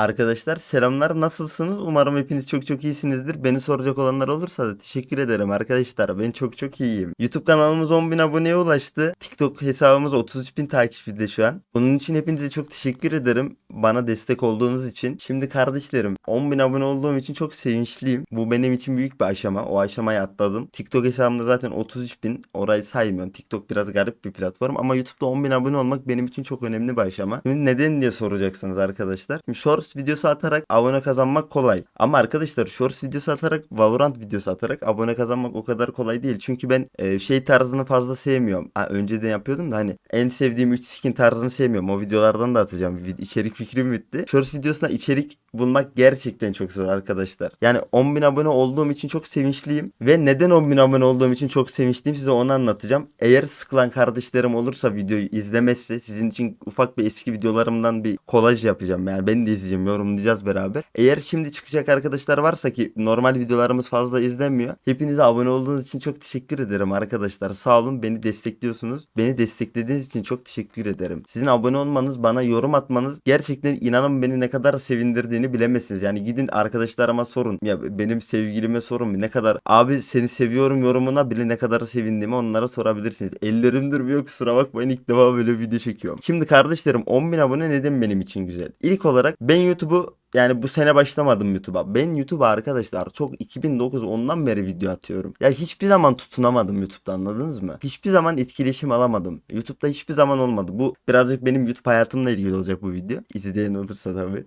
Arkadaşlar selamlar nasılsınız? Umarım hepiniz çok çok iyisinizdir. Beni soracak olanlar olursa da teşekkür ederim arkadaşlar. Ben çok çok iyiyim. YouTube kanalımız 10.000 aboneye ulaştı. TikTok hesabımız 33.000 takipçide şu an. Bunun için hepinize çok teşekkür ederim. Bana destek olduğunuz için. Şimdi kardeşlerim 10.000 abone olduğum için çok sevinçliyim. Bu benim için büyük bir aşama. O aşamayı atladım. TikTok hesabımda zaten 33.000. Orayı saymıyorum. TikTok biraz garip bir platform ama YouTube'da 10.000 abone olmak benim için çok önemli bir aşama. Şimdi neden diye soracaksınız arkadaşlar. Şimdi Shorts videosu atarak abone kazanmak kolay. Ama arkadaşlar Shorts videosu atarak Valorant videosu atarak abone kazanmak o kadar kolay değil. Çünkü ben e, şey tarzını fazla sevmiyorum. Ha, önceden yapıyordum da hani en sevdiğim 3 skin tarzını sevmiyorum. O videolardan da atacağım. İçerik fikrim bitti. Shorts videosuna içerik bulmak gerçekten çok zor arkadaşlar. Yani 10.000 abone olduğum için çok sevinçliyim. Ve neden 10.000 abone olduğum için çok sevinçliyim size onu anlatacağım. Eğer sıkılan kardeşlerim olursa videoyu izlemezse sizin için ufak bir eski videolarımdan bir kolaj yapacağım. Yani ben de izleyeceğim yorumlayacağız beraber. Eğer şimdi çıkacak arkadaşlar varsa ki normal videolarımız fazla izlenmiyor. Hepinize abone olduğunuz için çok teşekkür ederim arkadaşlar. Sağ olun beni destekliyorsunuz. Beni desteklediğiniz için çok teşekkür ederim. Sizin abone olmanız bana yorum atmanız gerçekten inanın beni ne kadar sevindirdiğini bilemezsiniz. Yani gidin arkadaşlarıma sorun. Ya benim sevgilime sorun. Ne kadar abi seni seviyorum yorumuna bile ne kadar sevindiğimi onlara sorabilirsiniz. Ellerim durmuyor kusura bakmayın ilk defa böyle video çekiyorum. Şimdi kardeşlerim 10.000 abone neden benim için güzel? İlk olarak ben YouTube'u yani bu sene başlamadım YouTube'a. Ben YouTube'a arkadaşlar çok 2009 ondan beri video atıyorum. Ya hiçbir zaman tutunamadım YouTube'da anladınız mı? Hiçbir zaman etkileşim alamadım. YouTube'da hiçbir zaman olmadı. Bu birazcık benim YouTube hayatımla ilgili olacak bu video. İzleyen olursa tabii.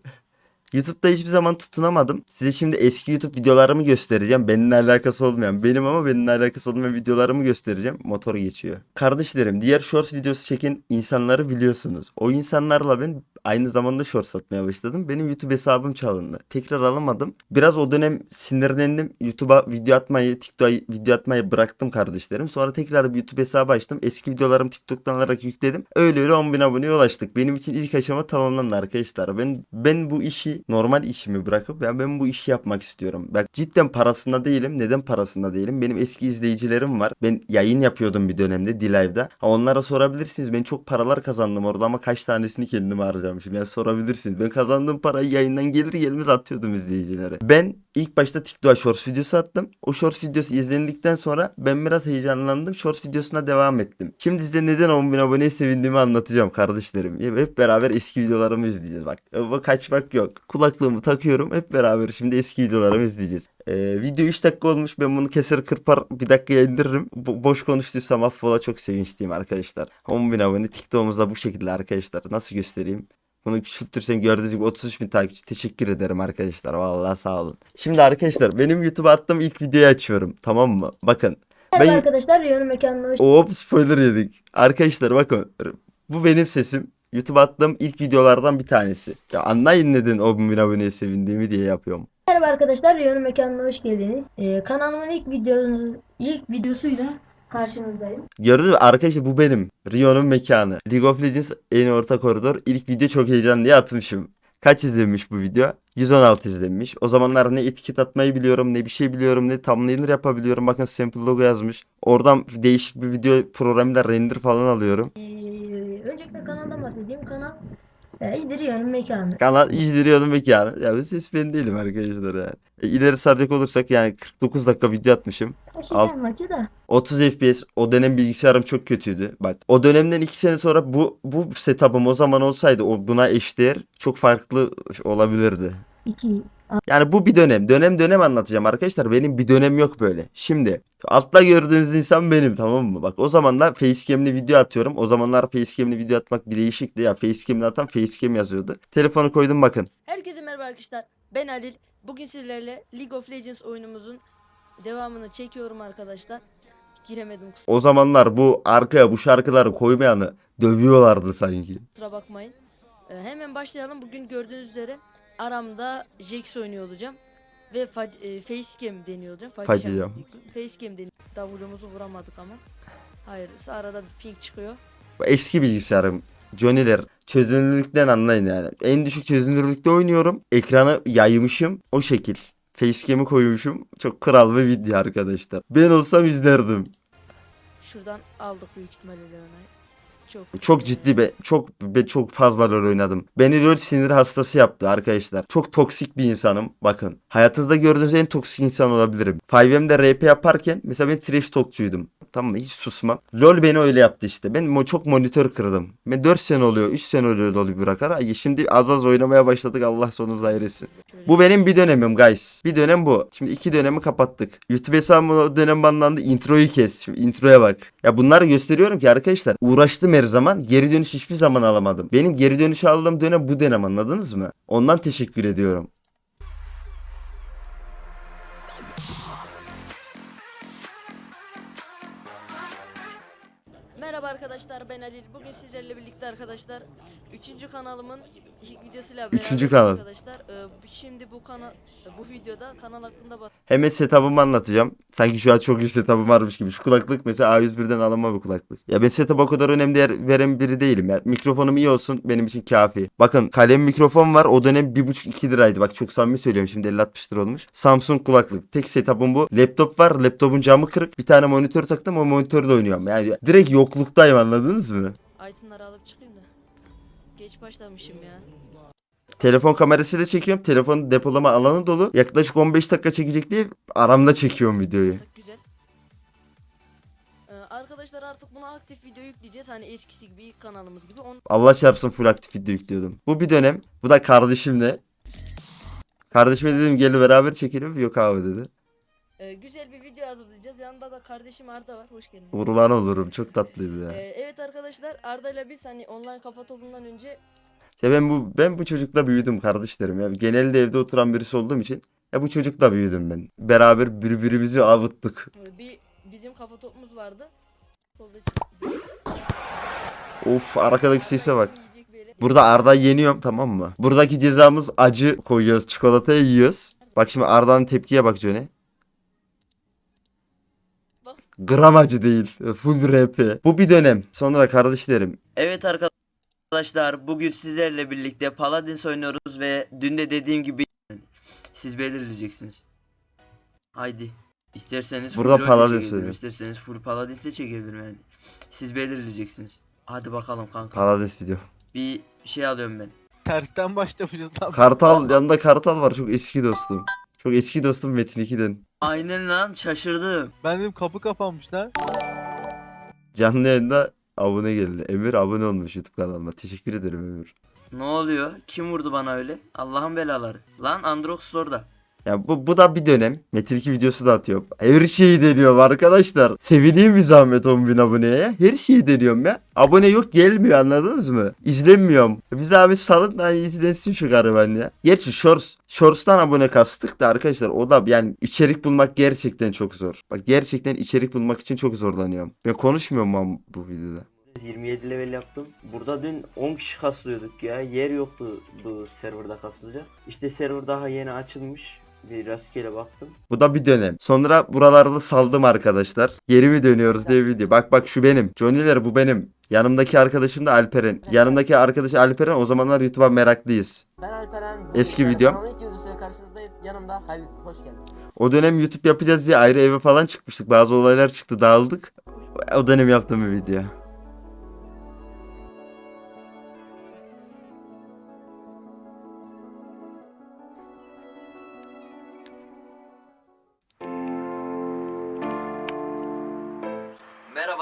YouTube'da hiçbir zaman tutunamadım. Size şimdi eski YouTube videolarımı göstereceğim. Benimle alakası olmayan, benim ama benimle alakası olmayan videolarımı göstereceğim. Motor geçiyor. Kardeşlerim, diğer shorts videosu çeken insanları biliyorsunuz. O insanlarla ben aynı zamanda shorts atmaya başladım. Benim YouTube hesabım çalındı. Tekrar alamadım. Biraz o dönem sinirlendim. YouTube'a video atmayı, TikTok'a video atmayı bıraktım kardeşlerim. Sonra tekrar bir YouTube hesabı açtım. Eski videolarımı TikTok'tan alarak yükledim. Öyle öyle 10.000 aboneye ulaştık. Benim için ilk aşama tamamlandı arkadaşlar. Ben ben bu işi normal işimi bırakıp ya ben bu işi yapmak istiyorum. Bak cidden parasında değilim. Neden parasında değilim? Benim eski izleyicilerim var. Ben yayın yapıyordum bir dönemde D-Live'da. Onlara sorabilirsiniz. Ben çok paralar kazandım orada ama kaç tanesini kendime harcamışım. Yani sorabilirsiniz. Ben kazandığım parayı yayından gelir gelmez atıyordum izleyicilere. Ben ilk başta TikTok'a Shorts videosu attım. O Shorts videosu izlendikten sonra ben biraz heyecanlandım. Shorts videosuna devam ettim. Şimdi size neden 10.000 aboneye sevindiğimi anlatacağım kardeşlerim. Hep beraber eski videolarımı izleyeceğiz bak. Bu kaçmak yok. Kulaklığımı takıyorum. Hep beraber şimdi eski videolarımı izleyeceğiz. Ee, video 3 dakika olmuş. Ben bunu keser kırpar bir dakikaya indiririm. Bo- boş konuştuysam affola çok sevinçliyim arkadaşlar. 10.000 abone TikTok'umuzda bu şekilde arkadaşlar. Nasıl göstereyim? Bunu küçültürsem gördüğünüz gibi 33 bin takipçi. Teşekkür ederim arkadaşlar. Vallahi sağ olun. Şimdi arkadaşlar benim YouTube'a attığım ilk videoyu açıyorum. Tamam mı? Bakın. Merhaba Ben- arkadaşlar, Rüyanın mekanına hoş Hop spoiler yedik. Arkadaşlar bakın. Bu benim sesim. YouTube'a attığım ilk videolardan bir tanesi. Ya anlayın neden o bin aboneye sevindiğimi diye yapıyorum. Merhaba arkadaşlar, Rüyanın mekanına hoş geldiniz. Ee, kanalımın ilk videosu, ilk videosuyla karşınızdayım. Gördünüz mü? Arkadaşlar bu benim. Rio'nun mekanı. League of Legends en orta koridor. İlk video çok heyecanlı diye atmışım. Kaç izlenmiş bu video? 116 izlenmiş. O zamanlar ne etiket atmayı biliyorum, ne bir şey biliyorum, ne thumbnail yapabiliyorum. Bakın sample logo yazmış. Oradan değişik bir video programıyla render falan alıyorum. Ee, öncelikle kanaldan bahsedeyim. Kanal işte Rüyanın mekanı. Kanal izliyordum mekanı. Ya bu ses ben değilim arkadaşlar yani. E, ileri saracak olursak yani 49 dakika video atmışım. Alt- maçı da. 30 FPS o dönem bilgisayarım çok kötüydü. Bak o dönemden 2 sene sonra bu bu setup'ım o zaman olsaydı o buna eşdeğer çok farklı olabilirdi. 2. Yani bu bir dönem. Dönem dönem anlatacağım arkadaşlar. Benim bir dönem yok böyle. Şimdi altta gördüğünüz insan benim tamam mı? Bak o zamanlar facecam'li video atıyorum. O zamanlar facecam'li video atmak bir değişikti ya. Facecam'li atan facecam yazıyordu. Telefonu koydum bakın. Herkese merhaba arkadaşlar. Ben Halil. Bugün sizlerle League of Legends oyunumuzun devamını çekiyorum arkadaşlar. Giremedim O zamanlar bu arkaya bu şarkıları koymayanı dövüyorlardı sanki. kusura bakmayın. Ee, hemen başlayalım. Bugün gördüğünüz üzere aramda Jax oynuyor olacağım. Ve e, facecam deniyor olacağım. Facecam. Facecam deniyor. W'muzu vuramadık ama. Hayırlısı arada bir ping çıkıyor. Bu eski bilgisayarım. Johnny'ler çözünürlükten anlayın yani. En düşük çözünürlükte oynuyorum. Ekranı yaymışım. O şekil. Facecam'i koymuşum. Çok kral bir video arkadaşlar. Ben olsam izlerdim. Şuradan aldık büyük ihtimalle Leona'yı. Çok. Çok ciddi be çok be çok fazla LoL oynadım. Beni LoL sinir hastası yaptı arkadaşlar. Çok toksik bir insanım. Bakın hayatınızda gördüğünüz en toksik insan olabilirim. 5M'de RP yaparken mesela ben trash talkçuydum. Tamam mı? Hiç susmam. LoL beni öyle yaptı işte. Ben çok monitör kırdım. Ben 4 sene oluyor, 3 sene oluyor LoL'ü bırakar. Ay, Şimdi az az oynamaya başladık. Allah sonumuzu hayretsin. Bu benim bir dönemim guys. Bir dönem bu. Şimdi iki dönemi kapattık. YouTube hesabım o dönem banlandı. Introyu kes. Şimdi introya bak. Ya bunları gösteriyorum ki arkadaşlar. Uğraştım her zaman. Geri dönüş hiçbir zaman alamadım. Benim geri dönüş aldığım dönem bu dönem anladınız mı? Ondan teşekkür ediyorum. Merhaba arkadaşlar ben Halil. Bugün sizlerle birlikte arkadaşlar 3. kanalımın videosuyla beraber Üçüncü kanal. arkadaşlar. Ee, şimdi bu kanal bu videoda kanal hakkında. Hemen setup'ımı anlatacağım. Sanki şu an çok iyi setup'ım varmış gibi. Şu kulaklık mesela A101'den alınma bir kulaklık. Ya ben setup'a kadar önemli değer veren biri değilim ya. Mikrofonum iyi olsun benim için kafi. Bakın kalem mikrofon var. O dönem 1,5-2 liraydı. Bak çok samimi söylüyorum. Şimdi 50-60 lira olmuş. Samsung kulaklık. Tek setup'ım bu. Laptop var. Laptopun camı kırık. Bir tane monitör taktım. O monitörle oynuyorum. Yani direkt yokluktayım anladınız mı? Itemları alıp çıkayım da. Geç başlamışım ya. Telefon kamerasıyla çekiyorum. Telefonun depolama alanı dolu. Yaklaşık 15 dakika çekecek diye aramda çekiyorum videoyu. Çok güzel. Ee, arkadaşlar artık buna aktif video yükleyeceğiz. Hani eskisi gibi kanalımız gibi. On... Allah çarpsın full aktif video yüklüyordum. Bu bir dönem. Bu da kardeşimle. Kardeşime dedim gel beraber çekelim. Yok abi dedi. Ee, güzel bir video hazırlayacağız. Yanında da kardeşim Arda var. Hoş geldin. Kurban olurum. Çok tatlıydı ya. Ee, evet arkadaşlar Arda ile biz hani online kafa topundan önce İşte ben bu ben bu çocukla büyüdüm kardeşlerim. Ya genelde evde oturan birisi olduğum için ya bu çocukla büyüdüm ben. Beraber birbirimizi avuttuk. e, bir bizim kafa topumuz vardı. Solda Of arkadaki sese bak. Burada Arda yeniyorum tamam mı? Buradaki cezamız acı koyuyoruz. Çikolataya yiyoruz. Bak şimdi Arda'nın tepkiye bak Johnny. Bak. Gram acı değil. Full rap. Bu bir dönem. Sonra kardeşlerim. Evet arkadaşlar bugün sizlerle birlikte Paladins oynuyoruz ve dün de dediğim gibi siz belirleyeceksiniz. Haydi. İsterseniz Burada Paladins çekebilirim, oynuyor. isterseniz full Paladins de çekebilirim yani. Siz belirleyeceksiniz. Hadi bakalım kanka. Paladins video. Bir şey alıyorum ben. Tersten başlamışız lan. Kartal yanında Kartal var çok eski dostum. Çok eski dostum Metin 2'den. Aynen lan şaşırdım. Ben dedim kapı kapanmış lan. Canlı yayında abone geldi. Emir abone olmuş YouTube kanalıma. Teşekkür ederim Emir. Ne oluyor? Kim vurdu bana öyle? Allah'ın belaları. Lan Androx orada. Ya bu, bu da bir dönem. Metin 2 videosu da atıyorum. Her şeyi deniyorum arkadaşlar. Sevineyim bir zahmet 10.000 aboneye. Her şeyi deniyorum ya. Abone yok gelmiyor anladınız mı? İzlenmiyorum. Bir zahmet salın da izlensin şu gariban ya. Gerçi Shorts. Shorts'tan abone kastık da arkadaşlar o da yani içerik bulmak gerçekten çok zor. Bak gerçekten içerik bulmak için çok zorlanıyorum. Ben konuşmuyorum ama bu videoda. 27 level yaptım. Burada dün 10 kişi kaslıyorduk ya. Yer yoktu bu serverda kasılacak. İşte server daha yeni açılmış. Bir rastgele baktım. Bu da bir dönem. Sonra buralarda saldım arkadaşlar. Geri mi dönüyoruz diye video. Bak bak şu benim. Johnny'ler bu benim. Yanımdaki arkadaşım da Alperen. Yanımdaki arkadaş Alperen o zamanlar YouTube'a meraklıyız. Ben Alperen. Eski videom. videosuyla karşınızdayız. Yanımda Halil. Hoş geldin. O dönem YouTube yapacağız diye ayrı eve falan çıkmıştık. Bazı olaylar çıktı dağıldık. O dönem yaptığım bir video.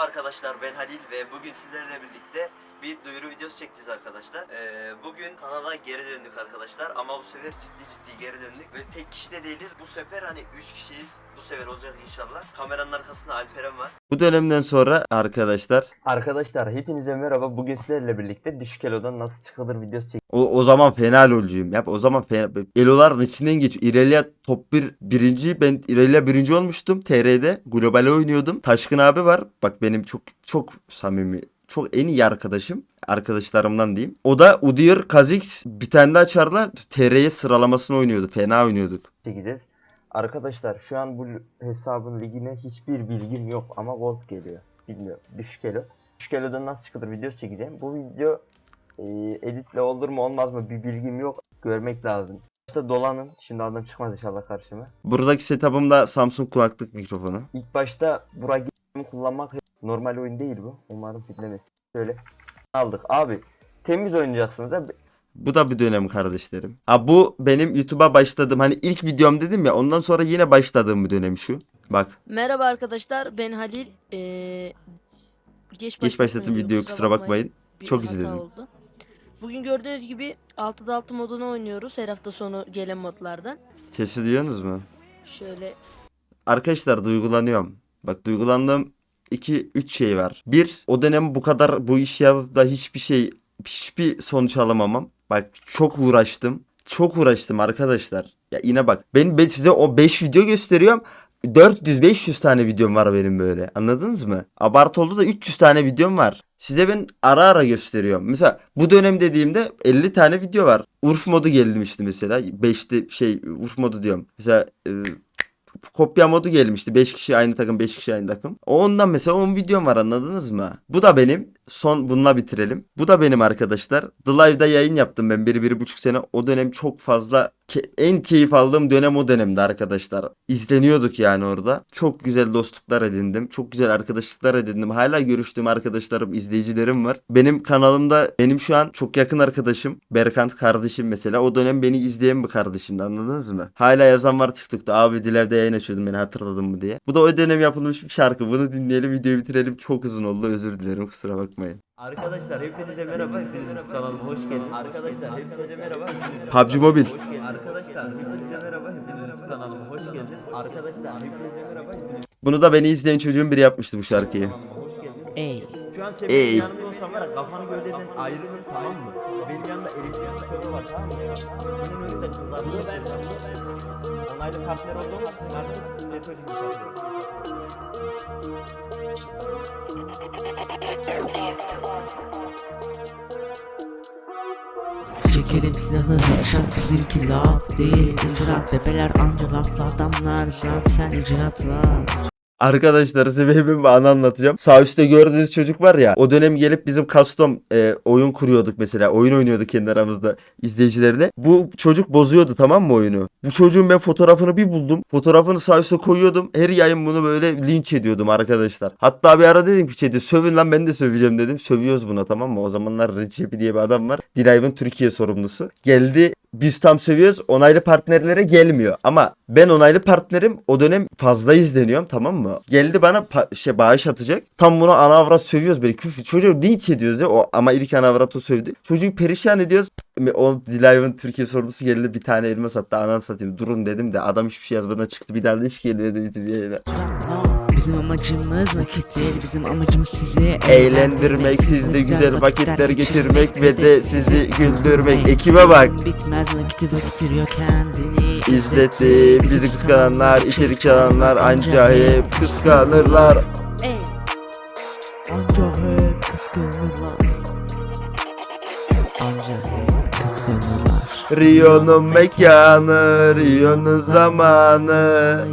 Merhaba arkadaşlar ben Halil ve bugün sizlerle birlikte bir duyuru videosu çekeceğiz arkadaşlar. Ee, bugün kanala geri döndük arkadaşlar ama bu sefer ciddi ciddi geri döndük ve tek kişi de değiliz. Bu sefer hani 3 kişiyiz. Bu sefer olacak inşallah. Kameranın arkasında Alperen var. Bu dönemden sonra arkadaşlar Arkadaşlar hepinize merhaba. Bugün sizlerle birlikte düşük elodan nasıl çıkılır videosu çek. o, o zaman fena lolcuyum. Yap o zaman fena. Eloların içinden geçiyor. İrelia top 1 birinci. Ben İrelia birinci olmuştum. TR'de. Globale oynuyordum. Taşkın abi var. Bak benim çok çok samimi. Çok en iyi arkadaşım. Arkadaşlarımdan diyeyim. O da Udyr Kazix bir tane daha çarla TR'ye sıralamasını oynuyordu. Fena oynuyorduk. çekeceğiz. Arkadaşlar şu an bu hesabın ligine hiçbir bilgim yok ama gold geliyor. Bilmiyorum. Düşük elo. Düşük elodan nasıl çıkılır videosu çekeceğim. Bu video e, editle olur mu olmaz mı bir bilgim yok. Görmek lazım. İşte dolanın. Şimdi adam çıkmaz inşallah karşıma. Buradaki setup'ımda Samsung kulaklık mikrofonu. İlk başta burayı kullanmak normal oyun değil bu. Umarım fitlemez. Şöyle aldık. Abi temiz oynayacaksınız ya. Bu da bir dönem kardeşlerim. Ha bu benim YouTube'a başladığım hani ilk videom dedim ya ondan sonra yine başladığım bir dönem şu. Bak Merhaba arkadaşlar ben Halil. Ee, geç, geç başlattım videoyu, kusura bakmayın. Bir Çok izledim. oldu. Bugün gördüğünüz gibi 6'da 6 modunu oynuyoruz her hafta sonu gelen modlardan. Sesi duyuyorsunuz mu? Şöyle Arkadaşlar duygulanıyorum. Bak duygulandığım 2-3 şey var. Bir o dönem bu kadar bu iş yapıp hiçbir şey hiçbir sonuç alamamam. Bak çok uğraştım. Çok uğraştım arkadaşlar. Ya yine bak ben, ben size o 5 video gösteriyorum. 400-500 tane videom var benim böyle. Anladınız mı? Abartı oldu da 300 tane videom var. Size ben ara ara gösteriyorum. Mesela bu dönem dediğimde 50 tane video var. Urf modu gelmişti mesela. 5'te şey Urf modu diyorum. Mesela e, kopya modu gelmişti. 5 kişi aynı takım 5 kişi aynı takım. Ondan mesela 10 videom var anladınız mı? Bu da benim. Son bununla bitirelim. Bu da benim arkadaşlar. The Live'da yayın yaptım ben bir, bir buçuk sene. O dönem çok fazla ke- en keyif aldığım dönem o dönemde arkadaşlar. İzleniyorduk yani orada. Çok güzel dostluklar edindim. Çok güzel arkadaşlıklar edindim. Hala görüştüğüm arkadaşlarım, izleyicilerim var. Benim kanalımda benim şu an çok yakın arkadaşım Berkant kardeşim mesela. O dönem beni izleyen bir kardeşimdi anladınız mı? Hala yazan var TikTok'ta. Abi Dilev'de yayın açıyordum beni hatırladın mı diye. Bu da o dönem yapılmış bir şarkı. Bunu dinleyelim videoyu bitirelim. Çok uzun oldu özür dilerim kusura bakmayın. Arkadaşlar hepinize merhaba. Hepiniz kanalıma hoş geldiniz. Arkadaşlar hepinize merhaba. PUBG Mobile. Arkadaşlar hepinize merhaba. Hepiniz kanalıma hoş geldiniz. Arkadaşlar hepinize merhaba. Bunu da beni izleyen çocuğun biri yapmıştı bu şarkıyı. Ey. Şu an Ey. senin yanında olsam var ya kafanı gövdeden ayrılır tamam mı? Benim yanımda elektrik soru var tamam mı? Senin önünde kızlar Onaylı partner olduğum için artık networking yapıyorum. Çekerim silahı şarkı bizimki laf değil. İcraat bebeler anca laflı adamlar zaten icraatlar Arkadaşlar size bir anı anlatacağım. Sağ üstte gördüğünüz çocuk var ya. O dönem gelip bizim custom e, oyun kuruyorduk mesela. Oyun oynuyorduk kendi aramızda izleyicilerle. Bu çocuk bozuyordu tamam mı oyunu? Bu çocuğun ben fotoğrafını bir buldum. Fotoğrafını sağ üstte koyuyordum. Her yayın bunu böyle linç ediyordum arkadaşlar. Hatta bir ara dedim ki chat'e sövün lan ben de söveceğim dedim. Sövüyoruz buna tamam mı? O zamanlar Recepi diye bir adam var. Dilive'ın Türkiye sorumlusu. Geldi biz tam seviyoruz onaylı partnerlere gelmiyor. Ama ben onaylı partnerim o dönem fazla izleniyorum tamam mı? Geldi bana şey bağış atacak. Tam bunu ana avrat sövüyoruz böyle küfür. Çocuğu linç ediyoruz ya o, ama ilk ana avrat o sövdü. Çocuğu perişan ediyoruz. O Dilive'ın Türkiye sorumlusu geldi bir tane elma sattı anan satayım durun dedim de adam hiçbir şey yazmadan çıktı bir daha linç geliyor dedi yayına. Bizim amacımız değil Bizim amacımız sizi Eğlendirmek, sizde güzel vakitler geçirmek ve de sizi güldürmek. Ekibe bak. Bitmez nakiti vakittiriyor kendini İzletti bizi kıskananlar, içerik çalanlar anca hep kıskanırlar. Anca hep kıskanırlar Anca hep kıskanırlar Rio'nun mekanı, Rio'nun zamanı.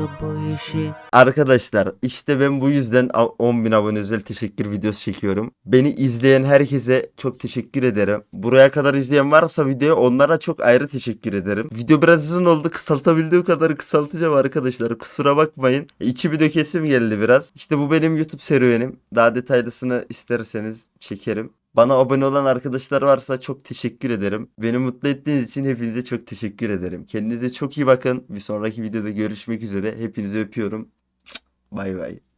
Yapıyor bu işi Arkadaşlar işte ben bu yüzden 10.000 abone özel teşekkür videosu çekiyorum. Beni izleyen herkese çok teşekkür ederim. Buraya kadar izleyen varsa videoyu onlara çok ayrı teşekkür ederim. Video biraz uzun oldu kısaltabildiğim kadar kısaltacağım arkadaşlar kusura bakmayın. İçi bir dökesim geldi biraz. İşte bu benim YouTube serüvenim. Daha detaylısını isterseniz çekerim. Bana abone olan arkadaşlar varsa çok teşekkür ederim. Beni mutlu ettiğiniz için hepinize çok teşekkür ederim. Kendinize çok iyi bakın. Bir sonraki videoda görüşmek üzere. Hepinizi öpüyorum. Bay bay.